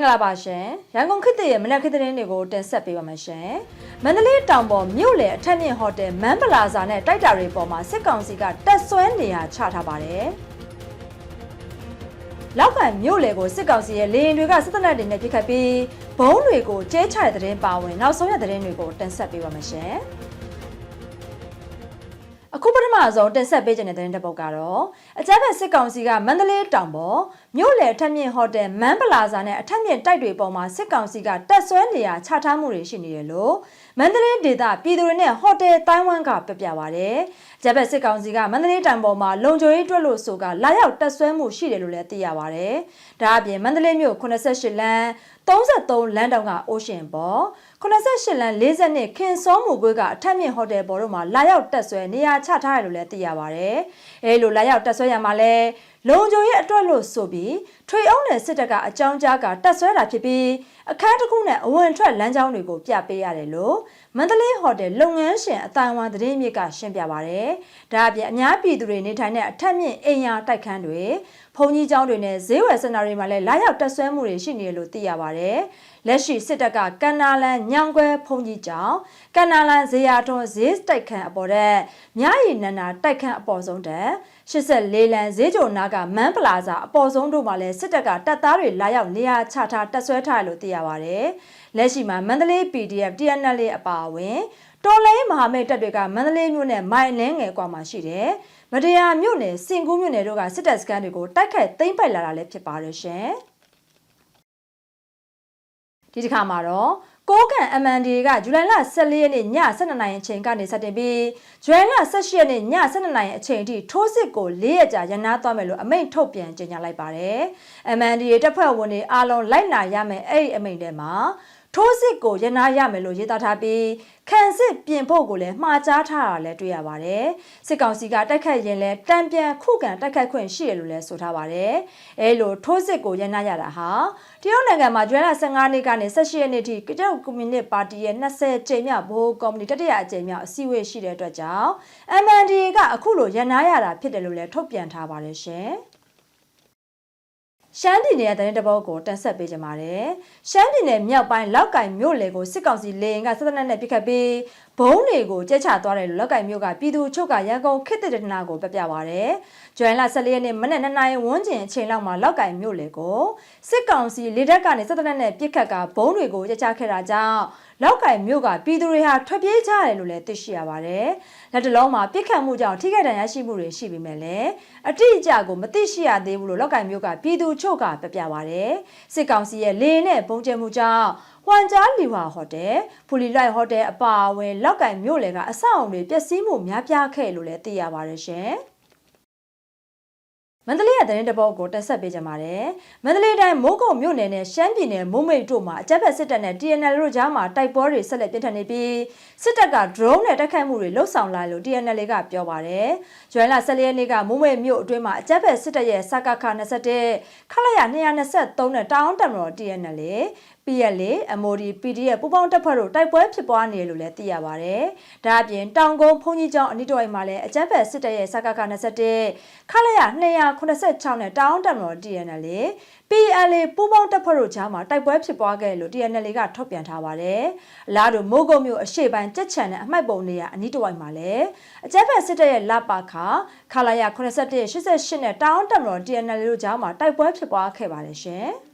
င်္ဂလာပါရှင်ရန်ကုန်ခေတ်သစ်ရဲ့မနက်ခေတ်သတင်းတွေကိုတင်ဆက်ပေးပါမယ်ရှင်မန္တလေးတောင်ပေါ်မြို့လေအထက်မြင့်ဟိုတယ်မန်ပလာဇာနဲ့တိုက်တာတွေပေါ်မှာစစ်ကောင်စီကတက်ဆွဲနေရာချထားပါတယ်လောက်ကန်မြို့လေကိုစစ်ကောင်စီရဲ့လေရင်တွေကစစ်တပ်တွေနဲ့ပြစ်ခတ်ပြီးဘုံတွေကိုကျဲချတဲ့သတင်းပါဝင်နောက်ဆုံးရသတင်းတွေကိုတင်ဆက်ပေးပါမယ်ရှင်အခုပထမဆုံးတင်ဆက်ပေးခြင်းတဲ့တဲ့တစ်ပုဒ်ကတော့အကြမ်းဖက်စစ်ကောင်စီကမန္တလေးတောင်ပေါ်မြို့လေအထက်မြင့်ဟိုတယ်မန်ပလာဇာနဲ့အထက်မြင့်တိုက်တွေပေါ်မှာစစ်ကောင်စီကတက်ဆွဲနေရချထားမှုတွေရှိနေတယ်လို့မန္တလေးဒေသပြည်သူတွေနဲ့ဟိုတယ်တိုင်းဝမ်ကပြပြပါဗျ။အကြမ်းဖက်စစ်ကောင်စီကမန္တလေးတောင်ပေါ်မှာလုံခြုံရေးတွက်လို့ဆိုကလာရောက်တက်ဆွဲမှုရှိတယ်လို့လည်းသိရပါဗျ။ဒါအပြင်မန္တလေးမြို့88လမ်း33လမ်းတောင်ကအိုးရှင်ပေါ်88လမ်း42ခင်စောမှုကွေးကအထက်မြင့်ဟိုတယ်ပေါ်တို့မှာလာရောက်တက်ဆွဲနေရာချထားတယ်လို့လည်းသိရပါဗျ။အဲလိုလာရောက်တက်ဆွဲရမှာလဲလုံခြုံရေးအတွက်လို့ဆိုပြီးထွေအောင်နယ်စစ်တပ်ကအကြောင်းကြားကတက်ဆွဲတာဖြစ်ပြီး အခန်းတစ်ခုနဲ့အဝင်ထွက်လမ်းကြောင်းတွေကိုပြပေးရတယ်လို့မန္တလေးဟိုတယ်လုပ်ငန်းရှင်အတိုင်းအဝန်သတင်းမြစ်ကရှင်းပြပါဗျ။ဒါအပြင်အများပြည်သူတွေနေထိုင်တဲ့အထက်မြင့်အိမ်ယာတိုက်ခန်းတွေဘုံကြီးကျောင်းတွေနဲ့ဈေးဝယ်စင်တာတွေမှာလည်းလာရောက်တက်ဆွဲမှုတွေရှိနေတယ်လို့သိရပါဗျ။လက်ရှိစစ်တပ်ကကန်နာလန်ညောင်ခွဲဘုံကြီးကျောင်းကန်နာလန်ဇေယျထွန်းဈေးတိုက်ခန်းအပေါ်တဲ့မြရည်နန္နာတိုက်ခန်းအပေါ်ဆုံးတဲ့84လန်ဈေးကြိုနာကမန်းပလာဇာအပေါ်ဆုံးတို့မှာလည်းစစ်တပ်ကတပ်သားတွေလာရောက်နေရာချထားတက်ဆွဲထားတယ်လို့သိရပါဗျ။လက်ရှိမှာမန္တလေး PDF TNL အပါအဝင်တော်လိုင်းမဟာမိတ်တပ်တွေကမန္တလေးမြို့နဲ့မိုင်လင်းငယ်ကွာမှာရှိတယ်။မတရားမြို့နယ်စင်ကူးမြို့နယ်တို့ကစစ်တပ်စခန်းတွေကိုတိုက်ခိုက်သိမ်းပိုက်လာတာလည်းဖြစ်ပါတယ်ရှင်။ဒီတစ်ခါမှာတော့ ကိုးကန် MND ကဇူလိုင်လ14ရက်နေ့ည12နာရီအချိန်ကနေစတင်ပြီးဇွဲလ18ရက်နေ့ည12နာရီအချိန်ထိထိုးစစ်ကို၄ရက်ကြာရန်နာသွားမယ်လို့အမိန့်ထုတ်ပြန်ကြေညာလိုက်ပါတယ်။ MND တပ်ဖွဲ့ဝင်တွေအားလုံးလိုက်နာရမယ်အဲ့ဒီအမိန့်ထဲမှာ ထိုးစစ်ကိုရနာရမယ်လို့ရေးသားထားပြီးခံစစ်ပြင်ဖို့ကိုလည်းမှားကြားထားတာလည်းတွေ့ရပါတယ်။စစ်ကောင်စီကတိုက်ခတ်ရင်လည်းတံပြန်ခုခံတိုက်ခတ်ခွင့်ရှိရလို့လည်းဆိုထားပါတယ်။အဲလိုထိုးစစ်ကိုရနာရတာဟာတရုတ်နိုင်ငံမှာကျွဲလာ15နှစ်ကနေ18ရက်နေ့ထိကကြောက်ကွန်မြူနစ်ပါတီရဲ့20ကြိမ်မြောက်ဘိုးကော်မတီတတိယအကြိမ်မြောက်အစည်းအဝေးရှိတဲ့အတွက်ကြောင့် MND ကအခုလိုရနာရတာဖြစ်တယ်လို့လည်းထုတ်ပြန်ထားပါတယ်ရှင်။ ရှမ်းပြည်နယ်ရဲ့သတင်းတပုတ်ကိုတင်ဆက်ပေးကြပါမယ်။ရှမ်းပြည်နယ်မြောက်ပိုင်းလောက်ကင်မြို့လေကိုစစ်ကောင်စီလေရင်ကစစ်တပ်နဲ့ပြစ်ခတ်ပြီးဘုံတွေကိုကျဲချသွားတယ်လို့လောက်ကင်မြို့ကပြည်သူချုပ်ကရန်ကုန်ခေတ်တရနာကိုပြပြပါရတယ်။ကျွမ်းလ14ရက်နေ့မနက်2နာရီဝန်းကျင်အချိန်လောက်မှာလောက်ကင်မြို့လေကိုစစ်ကောင်စီလေတပ်ကနေစစ်တပ်နဲ့ပြစ်ခတ်ကဘုံတွေကိုကျဲချခဲ့တာကြောင့်လောက်ကင်မြို့ကပြည်သူတွေဟာထွက်ပြေးကြတယ်လို့လည်းသိရှိရပါတယ်။လက်တလုံးမှာပြစ်ခတ်မှုကြောင့်ထိခိုက်ဒဏ်ရာရှိမှုတွေရှိပေမဲ့လည်းအတိအကျကိုမသိရှိရသေးဘူးလို့လောက်ကင်မြို့ကပြည်သူချုပ်ကပြပြပါတယ်။စစ်ကောင်စီရဲ့လေနဲ့ပုံကျဲမှုကြောင့်ဟွမ်ကြားလီဝါဟိုတယ်ဖူလီလိုက်ဟိုတယ်အပါအဝင်လောက်ကင်မြို့လေကအဆောက်အုံတွေပျက်စီးမှုများပြားခဲ့လို့လည်းသိရပါတယ်ရှင်။ မန္တလေးရဲ့သတင်းတပုတ်ကိုတက်ဆက်ပေးကြပါမယ်။မန္တလေးတိုင်းမိုးကုတ်မြို့နယ်နဲ့ရှမ်းပြည်နယ်မိုးမိတ်တို့မှာအကြမ်းဖက်စစ်တပ်နဲ့ TNL တို့ကြားမှာတိုက်ပွဲတွေဆက်လက်ပြင်းထန်နေပြီးစစ်တပ်က drone နဲ့တိုက်ခိုက်မှုတွေလှုပ်ဆောင်လာလို့ TNL ကပြောပါတယ်။ဇွန်လ14ရက်နေ့ကမိုးမိတ်မြို့အတွင်းမှာအကြမ်းဖက်စစ်တပ်ရဲ့စကခ21ခလရ223နဲ့တောင်းတမတော် TNL PL MOD PDF ပူပေါင်းတပ်ဖွဲ့တို့တိုက်ပွဲဖြစ်ပွားနေတယ်လို့လည်းသိရပါဗျ။ဒါအပြင်တောင်ကုန်းဘုံကြီးကျောင်းအနီးတစ်ဝိုက်မှာလည်းအကြမ်းဖက်စစ်တပ်ရဲ့စကခ21ခလာရ286နဲ့တောင်တမတော် TNL PL ပူပေါင်းတပ်ဖွဲ့တို့ကြားမှာတိုက်ပွဲဖြစ်ပွားခဲ့လို့ TNL ကထုတ်ပြန်ထားပါတယ်။အလားတူမိုးကုတ်မြို့အရှေ့ပိုင်းကြက်ချန်နဲ့အမှိုက်ပုံနေရအနီးတစ်ဝိုက်မှာလည်းအကြမ်းဖက်စစ်တပ်ရဲ့လပါခခလာရ87 88နဲ့တောင်တမတော် TNL တို့ကြားမှာတိုက်ပွဲဖြစ်ပွားခဲ့ပါတယ်ရှင်။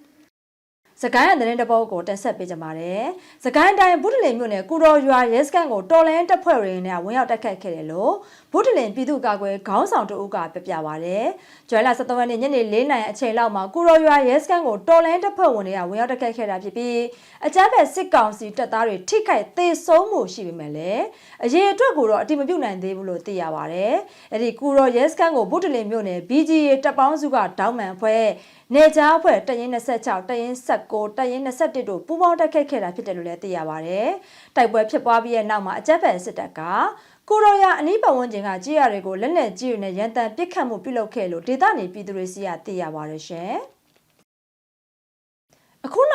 စကိုင်းရတဲ့တဲ့ပုတ်ကိုတက်ဆက်ပေးကြပါတယ်။စကိုင်းတိုင်းဘုဒ္ဓလင်မြို့နယ်ကုတော်ရွာရဲစခန်းကိုတော်လန်တပ်ဖွဲ့တွေနဲ့ဝင်ရောက်တိုက်ခတ်ခဲ့တယ်လို့ဘုဒ္ဓလင်ပြည်သူ့ကာကွယ်ခေါင်းဆောင်တအုပ်ကပြပြပါဗျ။ကျွဲလာ17ရက်နေ့ညနေ4နာရီအချိန်လောက်မှာကုတော်ရွာရဲစခန်းကိုတော်လန်တပ်ဖွဲ့ဝင်တွေကဝင်ရောက်တိုက်ခတ်ခဲ့တာဖြစ်ပြီးအကြမ်းဖက်စစ်ကောင်စီတပ်သားတွေထိခိုက်သေဆုံးမှုရှိပေမဲ့လည်းအရေးအတွက်ကိုတော့အတိမပြုတ်နိုင်သေးဘူးလို့သိရပါဗျ။အဲ့ဒီကုတော်ရဲစခန်းကိုဘုဒ္ဓလင်မြို့နယ် BGA တပ်ပေါင်းစုကတောင်းမှန်ဖွဲ့နေကြားအဖွဲ့တရင်26တရင်19တရင်21တို့ပူးပေါင်းတိုက်ခိုက်ခဲ့တာဖြစ်တယ်လို့လည်းသိရပါဗျ။တိုက်ပွဲဖြစ်ပွားပြီးတဲ့နောက်မှာအကြက်ဖက်စစ်တပ်ကကိုရိုယာအနီးပတ်ဝန်းကျင်ကကြေးရတွေကိုလက်နက်ကြီးတွေနဲ့ရန်တမ်းပစ်ခတ်မှုပြုလုပ်ခဲ့လို့ဒေသနေပြည်သူတွေစီကသိရပါတယ်ရှင်။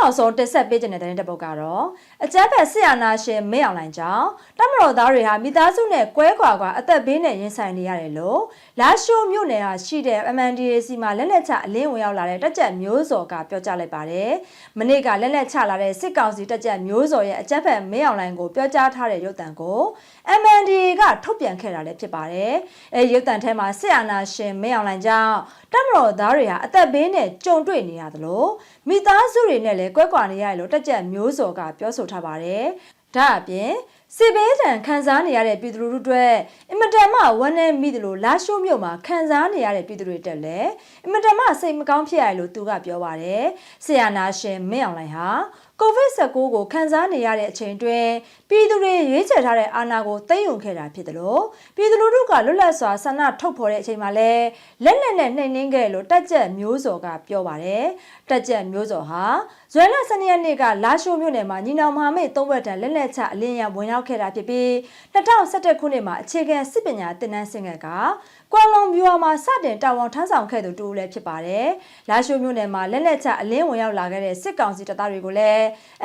အခုနောက်ဆုံးတက်ဆက်ပေးခြင်းတဲ့တဲ့တစ်ပုဒ်ကတော့အကြမ်းဖက်ဆရာနာရှင်မင်းအောင်လိုင်ကြောင့်တမတော်သားတွေဟာမိသားစုနဲ့ကွဲကွာကွာအသက်ဘေးနဲ့ရင်ဆိုင်နေရတယ်လို့လာရှိုးမြို့နယ်ဟာရှိတဲ့ MNDAC မှာလက်လက်ချအလင်းဝင်ရောက်လာတဲ့တက်ကြက်မျိုးစော်ကပြောကြားလိုက်ပါတယ်။မနေ့ကလက်လက်ချလာတဲ့စစ်ကောင်စီတက်ကြက်မျိုးစော်ရဲ့အကြမ်းဖက်မင်းအောင်လိုင်ကိုပြောကြားထားတဲ့ရုပ်သံကို MNDAA ကထုတ်ပြန်ခဲ့တာလည်းဖြစ်ပါတယ်။အဲရုပ်သံထဲမှာဆရာနာရှင်မင်းအောင်လိုင်ကြောင့်တမတော်သားတွေဟာအသက်ဘေးနဲ့ကြုံတွေ့နေရသလိုမိသားစုတွေနဲ့လည်းကွဲကွာနေရတယ်လို့တက်ကြက်မျိုးစော်ကပြောဆိုထားပါတယ်။ဒါအပြင်စစ်ဘေးဒဏ်ခံစားနေရတဲ့ပြည်သူလူထုတွေအင်မတန်မှဝမ်းနည်းမိသလိုလာရှိုးမြို့မှာခံစားနေရတဲ့ပြည်သူတွေတက်လည်းအင်မတန်မှစိတ်မကောင်းဖြစ်ရတယ်လို့သူကပြောပါတယ်။ဆရာနာရှင်မင်းအောင်လိုင်ဟာ ကိုဗစ် -19 ကိုခံစားနေရတဲ့အချိန်တွင်ပြည်သူတွေရွေးချယ်ထားတဲ့အာဏာကိုသိမ်းယူခဲ့တာဖြစ်တယ်လို့ပြည်သူလူထုကလွတ်လပ်စွာဆန္ဒထုတ်ဖော်တဲ့အချိန်မှာလဲလက်နက်နဲ့နှိမ်နင်းခဲ့တယ်လို့တက်ကြက်မျိုးစော်ကပြောပါတယ်။တက်ကြက်မျိုးစော်ဟာဇွဲလ12ရက်နေ့ကလာရှိုးမြို့နယ်မှာညီနောင်မဟာမိတ်သုံးဘက်တန်လက်လက်ချအလင်းရဝင်ရောက်ခဲ့တာဖြစ်ပြီး2011ခုနှစ်မှာအခြေခံစစ်ပညာသင်တန်းဆင့်ကက ကွာလုံဗျူဟာမှာစတင်တာဝန်ထမ်းဆောင်ခဲ့သူတူလည်းဖြစ်ပါတယ်။လာရှိုးမြို့နယ်မှာလက်လက်ချအလင်းဝင်ရောက်လာခဲ့တဲ့စစ်ကောင်စီတပ်သားတွေကိုလည်း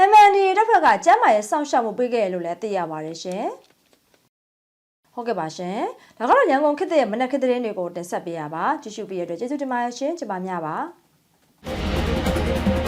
MND တပ်ဖက်ကကျမ်းမာရေးစောင့်ရှောက်မှုပေးခဲ့တယ်လို့လည်းသိရပါတယ်ရှင်။ဟုတ်ကဲ့ပါရှင်။ဒါကတော့ရန်ကုန်ခေတ်ရဲ့မနက်ခေတ်သတင်းတွေကိုတင်ဆက်ပေးရပါ။ကြည့်ရှုပေးရတဲ့အတွက်ကျေးဇူးတင်ပါတယ်ရှင်။ကျွန်မများပါ။